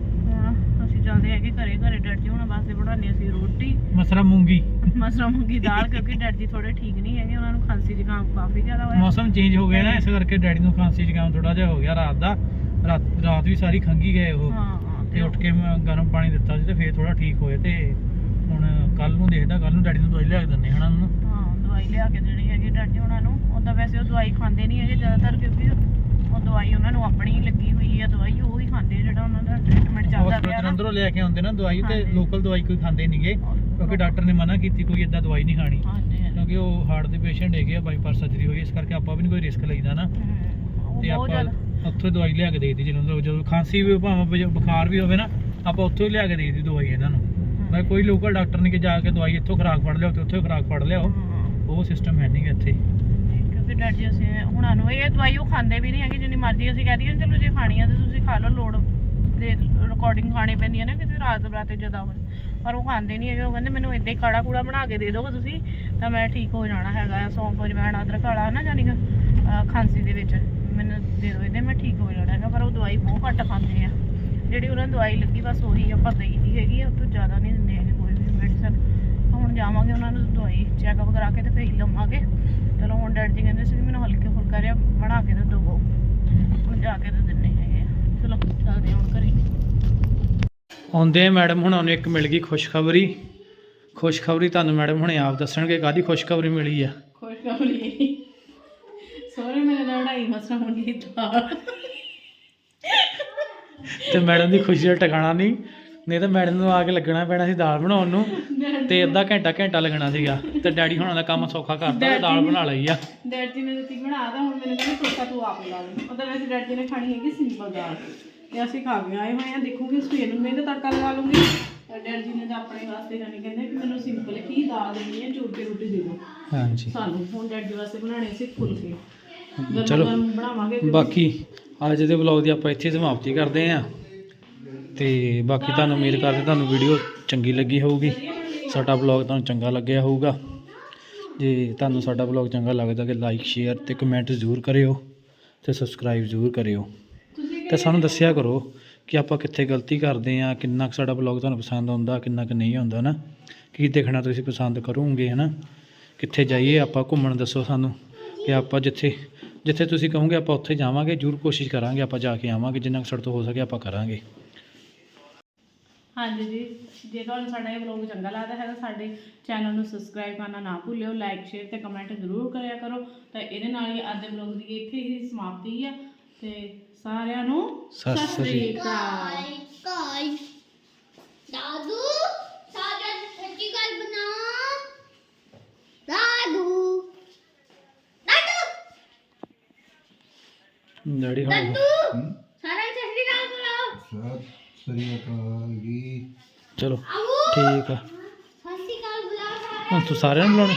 ਚੱਲਦੇ ਹੈਗੇ ਘਰੇ ਘਰੇ ਡੈਡ ਜੀ ਹੁਣ ਵਾਸਤੇ ਬਣਾਉਂਦੇ ਅਸੀਂ ਰੋਟੀ। ਮਸਰਾ ਮੂੰਗੀ। ਮਸਰਾ ਮੂੰਗੀ ਦਾਲ ਕਿਉਂਕਿ ਡੈਡ ਜੀ ਥੋੜੇ ਠੀਕ ਨਹੀਂ ਹੈਗੇ ਉਹਨਾਂ ਨੂੰ ਖਾਂਸੀ ਜ਼ੁਕਾਮ ਕਾਫੀ ਜ਼ਿਆਦਾ ਹੋਇਆ। ਮੌਸਮ ਚੇਂਜ ਹੋ ਗਿਆ ਨਾ ਇਸ ਕਰਕੇ ਡੈਡੀ ਨੂੰ ਖਾਂਸੀ ਜ਼ੁਕਾਮ ਥੋੜਾ ਜਿਹਾ ਹੋ ਗਿਆ ਰਾਤ ਦਾ। ਰਾਤ ਰਾਤ ਵੀ ਸਾਰੀ ਖੰਗੀ ਗਏ ਉਹ। ਹਾਂ ਤੇ ਉੱਠ ਕੇ ਮੈਂ ਗਰਮ ਪਾਣੀ ਦਿੱਤਾ ਸੀ ਤੇ ਫੇਰ ਥੋੜਾ ਠੀਕ ਹੋਏ ਤੇ ਹੁਣ ਕੱਲ ਨੂੰ ਦੇਖਦਾ ਕੱਲ ਨੂੰ ਡੈਡੀ ਨੂੰ ਦਵਾਈ ਲਿਆ ਕੇ ਦਿੰਦੇ ਹਨਾ ਉਹਨੂੰ। ਹਾਂ ਦਵਾਈ ਲਿਆ ਕੇ ਦੇਣੀ ਹੈਗੀ ਡੈਡ ਜੀ ਉਹਨਾਂ ਨੂੰ। ਉਦਾਂ ਵੈਸੇ ਉਹ ਦਵਾਈ ਖਾਂਦੇ ਨਹੀਂ ਹੈਗੇ ਜ਼ਿਆਦਾਤਰ ਕਿਉਂਕਿ ਉਹ ਦਵਾਈ ਉਹਨਾਂ ਨੂੰ ਆਪਣੀ ਹੀ ਲੱਗੀ ਹੋਈ ਹੈ ਦਵਾਈ ਉਹ ਖਾਂਦੇ ਜਿਹੜਾ ਉਹਨਾਂ ਦਾ ਟ੍ਰੀਟਮੈਂਟ ਚੱਲਦਾ ਹਸਪੀਟਲ ਪਿਆ ਤੋਂ ਨਾ। ਅੰਦਰੋਂ ਲੈ ਕੇ ਆਉਂਦੇ ਨਾ ਦਵਾਈ ਤੇ ਹਾਂਜੀ। ਲੋਕਲ ਦਵਾਈ ਕੋਈ ਖਾਂਦੇ ਨਹੀਂਗੇ ਕਿਉਂਕਿ ਡਾਕਟਰ ਨੇ ਮਨਾ ਕੀਤੀ ਕੋਈ ਇਦਾਂ ਦਵਾਈ ਨਹੀਂ ਖਾਣੀ। ਹਾਂਜੀ ਹਾਂਜੀ। ਕਿਉਂਕਿ ਉਹ ਹਾਰਟ ਦੇ ਪੇਸ਼ੈਂਟ ਹੈਗੇ ਆ ਬਾਈਪਾਸ ਸਰਜਰੀ ਹੋਈ ਇਸ ਕਰਕੇ ਆਪਾਂ ਵੀ ਨਹੀਂ ਕੋਈ ਰਿਸਕ ਲਈਦਾ ਨਾ। ਹਮ, ਉਹ ਤੇ ਬਹੁਤ ਆਪਾਂ ਜ਼ਿਆਦਾ। ਉੱਥੋਂ ਦਵਾਈ ਲਿਆ ਕੇ ਦੇਈਦੀ ਜਦੋਂ ਜਦੋਂ ਖਾਂਸੀ ਵੀ ਭਾਵੇਂ ਬੁਜ- ਬੁਖਾਰ ਵੀ ਹੋਵੇ ਨਾ ਆਪਾਂ ਉੱਥੋਂ ਹੀ ਲਿਆ ਕੇ ਦੇਈਦੀ ਦਵਾਈ ਇਹਨਾਂ ਨੂੰ। ਮੈਂ ਕੋਈ ਲੋਕਲ ਡਾਕਟਰ ਨਹੀਂ ਕਿ ਜਾ ਕੇ ਦਵਾਈ ਇੱਥੋਂ ਖੁਰਾਕ ਫੜ ਲਿਆਓ ਤੇ ਉੱਥੋਂ ਖੁਰਾਕ ਫੜ ਲਿਆਓ। ਹਾਂ। ਉਹ ਸਿਸਟਮ ਹੈ ਨਹੀਂ ਇੱਥੇ। ਕਿਉਂਕਿ ਡੈਡ ਜੀ ਅਸੀਂ ਹੁਣਾਂ ਨੂੰ। ਇਹ ਦਵਾਈ ਉਹ ਖਾਂਦੇ ਵੀ ਨਹੀਂ ਹੈਗੇ, ਜਿੰਨੀ ਮਰਜ਼ੀ ਅਸੀਂ ਕਹਿ ਦਈਏ, ਚਲੋ ਜੇ ਖਾਣੀ ਆ ਤਾਂ ਤੁਸੀਂ ਖਾ ਲਓ, ਲੋੜ ਦੇ ਰਿਕਾਰਡਿੰਗ ਖਾਣੀ ਪੈਂਦੀ ਹੈ ਨਾ, ਕਿਸੇ ਰਾਤ ਬਰਾਤੇ ਜਦਾ ਹੋਵੇ ਪਰ ਉਹ ਖਾਂਦੇ ਨਹੀਂ ਹੈਗੇ, ਉਹ ਕਹਿੰਦੇ ਮੈਨੂੰ ਇਦਾਂ ਹੀ ਕਾੜਾ ਕੂੜਾ ਬਣਾ ਕੇ ਦੇ ਦਿਓ ਤੁਸੀਂ, ਤਾਂ ਮੈਂ ਠੀਕ ਹੋ ਜਾਣਾ ਹੈਗਾ ਆ, ਸੌਂਫ ਜਵੈਣ ਅਦਰਕ ਵਾਲਾ ਨਾ ਜਾਨੀ ਖਾਂਸੀ ਦੇ ਵਿੱਚ। ਮੈਨੂੰ ਦੇ ਦਿਓ ਇਹਦੇ, ਮੈਂ ਠੀਕ ਹੋ ਜਾਣਾ ਹੈਗਾ, ਪਰ ਉਹ ਦਵਾਈ ਬਹੁਤ ਘੱਟ ਖਾਂਦੇ ਆ। ਜਿਹੜੀ ਉਹਨਾਂ ਨੂੰ ਦਵਾਈ ਲੱਗੀ, ਬਸ ਉਹੀ ਆਪਾਂ ਦੇਈ ਦੀ ਹੈਗੀ ਆ ਉਹ ਤੋਂ ਜ਼ਿਆਦਾ ਨਹੀਂ ਦਿੰਦੇ ਹੈਗੇ ਕੋਈ ਵੀ ਮੈਡੀਸਨ ਹੁਣ ਜਾਵਾਂਗੇ ਉਹਨਾਂ ਨੂੰ ਦਵਾਈ ਚੈੱਕਅਪ ਕਰਾ ਕੇ ਤੇ ਫੇਰ ਹੀ ਲਵਾਂਗੇ। ਚਲੋ ਹੁਣ ਡੈਡ ਜੀ ਕਹਿੰਦੇ ਸੀ ਮੈਨੂੰ ਹਲਕੇ ਫੁਲਕਾ ਜਿਹਾ ਬਣਾ ਕੇ ਤੇ ਦਿਓ ਹੁਣ ਜਾ ਕੇ ਤੇ ਦਿੰਨੇ ਹੈਗੇ ਚਲੋ ਚੱਲਦੇ ਹਾਂ ਹੁਣ ਘਰੇ। ਆਉਂਦੇ ਮੈਡਮ ਹੁਣਾਂ ਨੂੰ ਇੱਕ ਮਿਲ ਗਈ ਖੁਸ਼ਖਬਰੀ। ਖੁਸ਼ਖਬਰੀ ਤੁਹਾਨੂੰ ਮੈਡਮ ਹੁਣੇ ਆਪ ਦੱਸਣਗੇ ਕਾਦੀ ਖੁਸ਼ਖਬਰੀ ਮਿਲੀ ਆ? ਖੁਸ਼ਖਬਰੀ? ਸੋਰੇ ਮੇਰੇ ਨਾਲ ਲੜਾਈ ਮਸਰਾ ਹੋ ਗਈ ਦਾਲ ਤੇ ਮੈਡਮ ਦੀ ਖੁਸ਼ੀ ਦਾ ਟਿਕਾਣਾ ਨਹੀਂ ਨਹੀਂ ਤਾਂ ਮੈਡਮ ਨੂੰ ਆ ਕੇ ਲੱਗਣਾ ਪੈਣਾ ਸੀ ਦਾਲ ਬਣਾਉਣ ਨੂੰ। ਤੇ ਅੱਧਾ ਘੰਟਾ ਘੰਟਾ ਲੱਗਣਾ ਸੀਗਾ ਤੇ ਡੈਡੀ ਹੁਣਾਂ ਦਾ ਕੰਮ ਸੌਖਾ ਕਰਤਾ ਤੇ ਦਾਲ ਬਣਾ ਲਈ ਆ। ਡੈਡ ਜੀ ਨੇ ਦਿੱਤੀ ਬਣਾ ਤਾਂ ਹੁਣ ਮੈਨੂੰ ਕਹਿੰਦੇ ਤੋਤਾ ਤੂੰ ਆਪ ਲਾ ਲੈ ਉਹਦਾ ਵੈਸੇ ਡੈਡ ਜੀ ਨੇ ਖਾਣੀ ਹੈਗੀ ਸਿੰਪਲ ਦਾਲ। ਤੇ ਅਸੀਂ ਖਾ ਕੇ ਆਏ ਹੋਏ ਆ ਦੇਖੂਗੇ ਸਵੇਰ ਨੂੰ ਨਹੀਂ ਤਾਂ ਤੜਕਾ ਲਗਾ ਲੂੰਗੀ ਡੈਡ ਜੀ ਨੇ ਤਾਂ ਆਪਣੇ ਵਾਸਤੇ ਜਾਨੀ ਕਹਿੰਦੇ ਕਿ ਮੈਨੂੰ ਸਿੰਪਲ ਹੀ ਦਾਲ ਦੇਣੀ ਹੈ ਚੂਰ ਕੇ ਰੋਟੀ ਦੇ ਦਿਓ। ਹਾਂਜੀ। ਸਾਨੂੰ ਹੁਣ ਡੈਡ ਜੀ ਵਾਸਤੇ ਬਣਾਣੇ ਸੀ ਫੁਲਕੇ। ਚਲੋ। ਬਣਾਵਾਂਗੇ ਬਾਕੀ ਅੱਜ ਦੇ ਵਲੌਗ ਦੀ ਆਪਾਂ ਇੱਥੇ ਸਮਾਪਤੀ ਕਰਦੇ ਆਂ ਤੇ ਬਾਕੀ ਤੁਹਾਨੂੰ ਉਮੀਦ ਕਰਦੇ ਤੁਹਾਨੂੰ ਵੀਡੀਓ ਚੰਗੀ ਲੱਗੀ ਹੋਊਗੀ। ਸਾਡਾ ਵਲੌਗ ਤੁਹਾਨੂੰ ਚੰਗਾ ਲੱਗਿਆ ਹੋਊਗਾ। ਜੇ ਤੁਹਾਨੂੰ ਸਾਡਾ ਵਲੌਗ ਚੰਗਾ ਲੱਗਦਾ ਕਿ ਲਾਈਕ ਸ਼ੇਅਰ ਤੇ ਕਮੈਂਟ ਜ਼ਰੂਰ ਕਰਿਓ ਤੇ ਸਬਸਕ੍ਰਾਈਬ ਜ਼ਰੂਰ ਕਰਿਓ। ਤੇ ਸਾਨੂੰ ਦੱਸਿਆ ਕਰੋ ਕਿ ਆਪਾਂ ਕਿੱਥੇ ਗਲਤੀ ਕਰਦੇ ਆ ਕਿੰਨਾ ਕੁ ਸਾਡਾ ਵਲੌਗ ਤੁਹਾਨੂੰ ਪਸੰਦ ਆਉਂਦਾ, ਕਿੰਨਾ ਕੁ ਨਹੀਂ ਆਉਂਦਾ ਨਾ। ਕੀ ਦੇਖਣਾ ਤੁਸੀਂ ਪਸੰਦ ਕਰੋਗੇ, ਹਨਾ? ਕਿੱਥੇ ਜਾਈਏ ਆਪਾਂ, ਘੁੰਮਣ ਦੱਸੋ ਸਾਨੂੰ। ਕਿ ਆਪਾਂ ਜਿੱਥੇ ਜਿੱਥੇ ਤੁਸੀਂ ਕਹੋਗੇ ਆਪਾਂ ਉੱਥੇ ਜਾਵਾਂਗੇ, ਜ਼ਰੂਰ ਕੋਸ਼ਿਸ਼ ਕਰਾਂਗੇ ਆਪਾਂ ਜਾ ਕੇ ਆਵਾਂਗੇ, ਜਿੰਨਾ ਕੁ ਸਾਡੇ ਤੋਂ ਹੋ ਸਕੇ ਆਪਾਂ ਕਰਾਂਗੇ। ਹਾਂਜੀ ਜੀ ਜੇ ਤੁਹਾਨੂੰ ਸਾਡਾ ਇਹ ਵਲੌਗ ਚੰਗਾ ਲੱਗਦਾ ਹੈ ਤਾਂ ਸਾਡੇ ਚੈਨਲ ਨੂੰ ਸਬਸਕ੍ਰਾਈਬ ਕਰਨਾ ਨਾ ਭੁੱਲਿਓ ਲਾਈਕ ਸ਼ੇਅਰ ਤੇ ਕਮੈਂਟ ਜ਼ਰੂਰ ਕਰਿਆ ਕਰੋ। ਤਾਂ ਇਹਦੇ ਨਾਲ ਹੀ ਅੱਜ ਦੇ ਵਲੌਗ ਦੀ ਇੱਥੇ ਹੀ ਸਮਾਪਤੀ ਹੈ ਤੇ ਸਾਰਿਆਂ ਨੂੰ ਸਤਿ ਸ੍ਰੀ ਅਕਾਲ। ਕਾਲ ਦਾਦੂ ਸਾਡਾ ਸੱਚੀ ਗੱਲ ਬਣਾ। ਦਾਦੂ। ਦਾਦੂ। ਡੈਡੀ ਹੁਣ। ਦਾਦੂ ਸਾਰਾ ਸੱਚੀ ਗੱਲ ਬੁਲਾਓ। ਸਤਿ ਸ੍ਰੀ ਅਕਾਲ ਜੀ। ਚਲੋ ਠੀਕ ਆ। ਹੁਣ ਤੂੰ ਸਾਰਿਆਂ ਨੂੰ ਬੁਲਾਉਣਾ?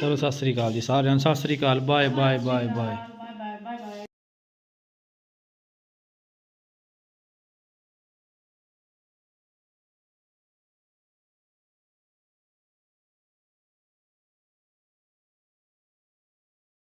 ਚਲੋ ਸਤਿ ਸ੍ਰੀ ਅਕਾਲ ਜੀ ਸਾਰਿਆਂ ਨੂੰ। ਸਤਿ ਸ੍ਰੀ ਅਕਾਲ। Bye bye bye bye.